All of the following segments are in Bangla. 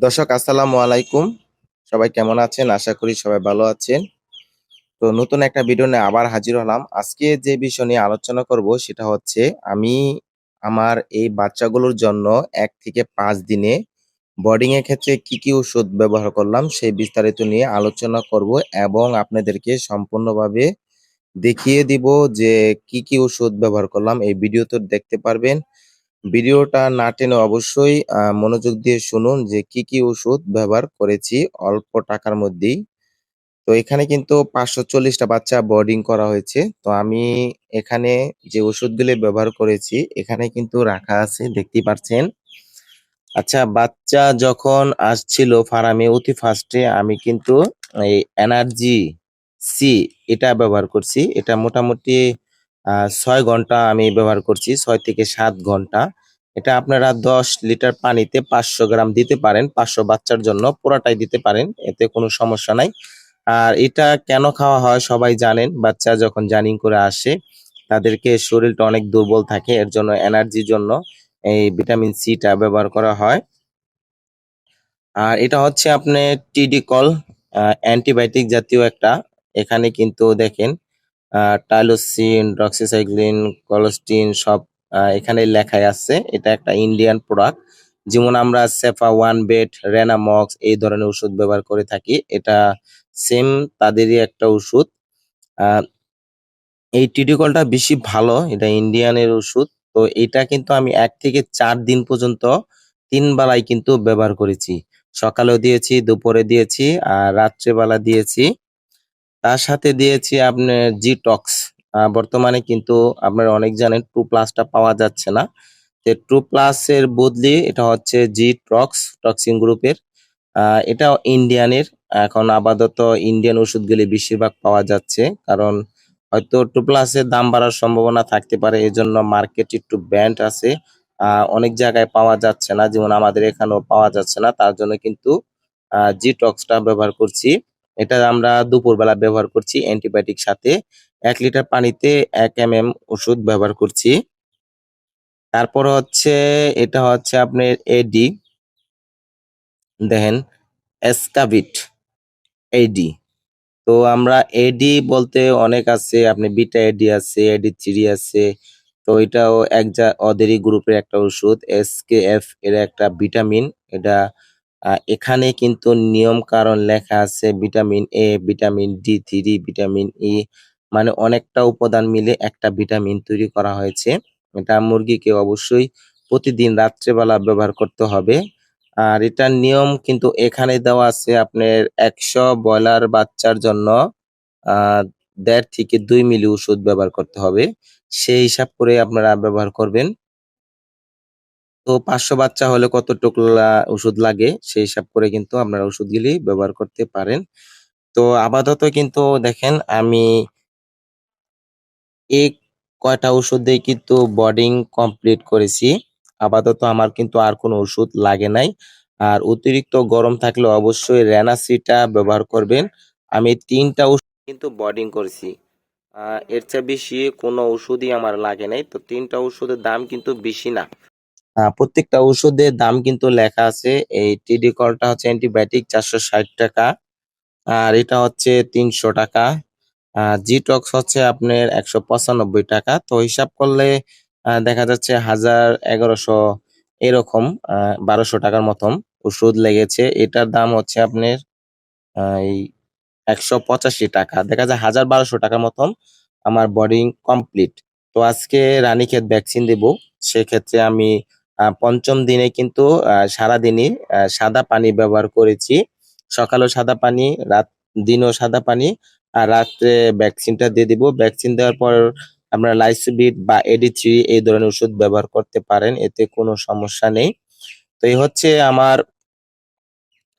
দর্শক, আসসালামু আলাইকুম। সবাই কেমন আছেন? আশা করি সবাই ভালো আছেন। তো নতুন একটা ভিডিও নিয়ে আবার হাজির হলাম। আজকে যে বিষয় নিয়ে আলোচনা করব সেটা হচ্ছে, আমি আমার এই বাচ্চাগুলোর জন্য এক থেকে পাঁচ দিনে বোর্ডিং এর ক্ষেত্রে কি কি ওষুধ ব্যবহার করলাম সেই বিস্তারিত নিয়ে আলোচনা করব এবং আপনাদেরকে সম্পূর্ণভাবে দেখিয়ে দিব যে কি কি ওষুধ ব্যবহার করলাম। এই ভিডিওতে দেখতে পারবেন ভিডিওটা না টেনে অবশ্যই আহ, মনোযোগ দিয়ে শুনুন যে কি কি ওষুধ ব্যবহার করেছি অল্প টাকার মধ্যেই। তো এখানে কিন্তু পাঁচশো চল্লিশটা বাচ্চা বোর্ডিং করা হয়েছে। তো আমি এখানে যে ওষুধগুলি ব্যবহার করেছি এখানে কিন্তু রাখা আছে দেখতেই পাচ্ছেন আচ্ছা বাচ্চা যখন আসছিল ফার্মে অতি ফার্স্টে আমি কিন্তু এই এনার্জি সি এটা ব্যবহার করছি। এটা মোটামুটি ছয় ঘণ্টা আমি ব্যবহার করছি ছয় থেকে সাত ঘণ্টা। এটা আপনারা দশ লিটার পানিতে পাঁচশো গ্রাম দিতে পারেন। পাঁচশো বাচ্চার জন্য পুরাটাই দিতে পারেন, এতে কোনো সমস্যা নাই। আর এটা কেন খাওয়া হয় সবাই জানেন, বাচ্চা যখন জার্নিং করে আসে, তাদেরকে শরীরটা অনেক দুর্বল থাকে, এর জন্য এনার্জির জন্য এই ভিটামিন সিটা ব্যবহার করা হয়। আর এটা হচ্ছে আপনার টিডিকল অ্যান্টিবায়োটিক জাতীয় একটা। এখানে কিন্তু দেখেন টাইলোসিন ডক্সিসাইক্লিন কলস্টিন সব আহ, এখানে লেখাই আছে এটা একটা ইন্ডিয়ান প্রোডাক্ট যেমন আমরা সেফা ওয়ান বেড রেনামক্স এই ধরনের ওষুধ ব্যবহার করে থাকি এটা সেম তাদেরই একটা ওষুধ। আহ, এই টিডিকলটা বেশি ভালো এটা ইন্ডিয়ানের ওষুধ তো এটা কিন্তু আমি এক থেকে চার দিন পর্যন্ত তিন বেলায় কিন্তু ব্যবহার করেছি। সকালেও দিয়েছি দুপুরে দিয়েছি আর রাত্রেবেলা দিয়েছি। তার সাথে দিয়েছি আপনার জিটক্স বর্তমানে কিন্তু আপনারা অনেক জানেন টু প্লাসটা পাওয়া যাচ্ছে না। তো টু প্লাস এর বদলে এটা হচ্ছে জি টক্স টক্সিন গ্রুপের আহ, এটা ইন্ডিয়ানের এখন আপাতত ইন্ডিয়ান ওষুধগুলি বেশিরভাগ পাওয়া যাচ্ছে। কারণ হয়তো টু প্লাসের দাম বাড়ার সম্ভাবনা থাকতে পারে এই জন্য মার্কেট একটু ব্যান্ড আছে। আহ, অনেক জায়গায় পাওয়া যাচ্ছে না যেমন আমাদের এখানেও পাওয়া যাচ্ছে না। তার জন্য কিন্তু জি টক্সটা ব্যবহার করছি। এটা আমরা দুপুরবেলা ব্যবহার করছি অ্যান্টিবায়োটিক সাথে। এক লিটার পানিতে এক এম এম ওষুধ ব্যবহার করছি। তারপর হচ্ছে, এটা হচ্ছে আপনার এডি দেখেন এসকাভিট এডি তো আমরা এডি বলতে অনেক আছে, আপনি বিটা এডি আছে এডি থ্রি আছে। তো এটাও এক যা ওদেরই গ্রুপের একটা ওষুধ এস কে এফ এর একটা ভিটামিন। এটা এখানে কিন্তু নিয়ম কারণ লেখা আছে, vitamin A vitamin D three vitamin E মানে অনেকটা উপাদান মিলে একটা ভিটামিন তৈরি করা হয়েছে। এটা মুরগিকে অবশ্যই প্রতিদিন রাত্রেবেলা ব্যবহার করতে হবে। আর এটার নিয়ম কিন্তু এখানে দেওয়া আছে আপনার একশো ব্রয়লার বাচ্চার জন্য দেড় থেকে দুই মিলি ওষুধ ব্যবহার করতে হবে। সেই হিসাব করে আপনারা ব্যবহার করবেন। তো পাঁচশো বাচ্চা হলে কতটুকু লা- ওষুধ লাগে? সেই হিসাব করে কিন্তু আপনারা ওষুধগুলি ব্যবহার করতে পারেন। তো আপাতত কিন্তু দেখেন আমি এই কয়টা ওষুধ দিয়ে কিন্তু বোর্ডিং কমপ্লিট করেছি। আপাতত আমার কিন্তু আর কোনো ওষুধ লাগে নাই। আর অতিরিক্ত গরম থাকলে অবশ্যই রেনাসিটা ব্যবহার করবেন। আমি তিনটা ওষুধ কিন্তু বোর্ডিং করেছি। এর চেয়ে বেশি কোনো ওষুধই আমার লাগে নাই। তো তিনটা ওষুধের দাম কিন্তু বেশি না। প্রত্যেকটা ওষুধের দাম কিন্তু লেখা আছে। এই টিডি কলটা হচ্ছে অ্যান্টিবায়োটিক চারশো ষাট টাকা। আর এটা হচ্ছে তিনশো টাকা। জিটক্স হচ্ছে আপনার একশো পঁচানব্বই টাকা। তো হিসাব করলে আহ, দেখা যাচ্ছে হাজার এগারোশো এরকম আহ, বারোশো টাকার মতন ওষুধ লেগেছে। এটার দাম হচ্ছে আপনার এই একশো পঁচাশি টাকা। দেখা যায় হাজার বারোশো টাকার মতন আমার বোর্ডিং কমপ্লিট তো আজকে রানীক্ষেত ভ্যাকসিন দেব। সেক্ষেত্রে আমি পঞ্চম দিনে কিন্তু সারাদিনই সাদা পানি ব্যবহার করেছি। সকালেও সাদা পানি রাত দিনও সাদা পানি আর রাত্রে ভ্যাকসিনটা দিয়ে দিব। ভ্যাকসিন দেওয়ার পর আপনারা লাইসোবিট বা এডি থ্রি এই ধরনের ওষুধ ব্যবহার করতে পারেন, এতে কোনো সমস্যা নেই। তো এই হচ্ছে আমার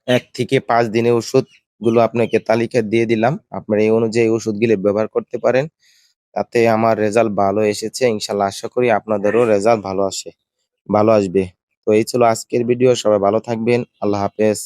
এক থেকে পাঁচ দিনের ওষুধগুলো আপনাকে তালিকা দিয়ে দিলাম। আপনারা এই অনুযায়ী ওষুধগুলি ব্যবহার করতে পারেন। তাতে আমার রেজাল্ট ভালো এসেছে, ইনশাল্লাহ আশা করি আপনাদেরও রেজাল্ট ভালো আসে, ভালো আসবে। তো এই ছিল আজকের ভিডিও সবাই ভালো থাকবেন, আল্লাহ হাফেজ।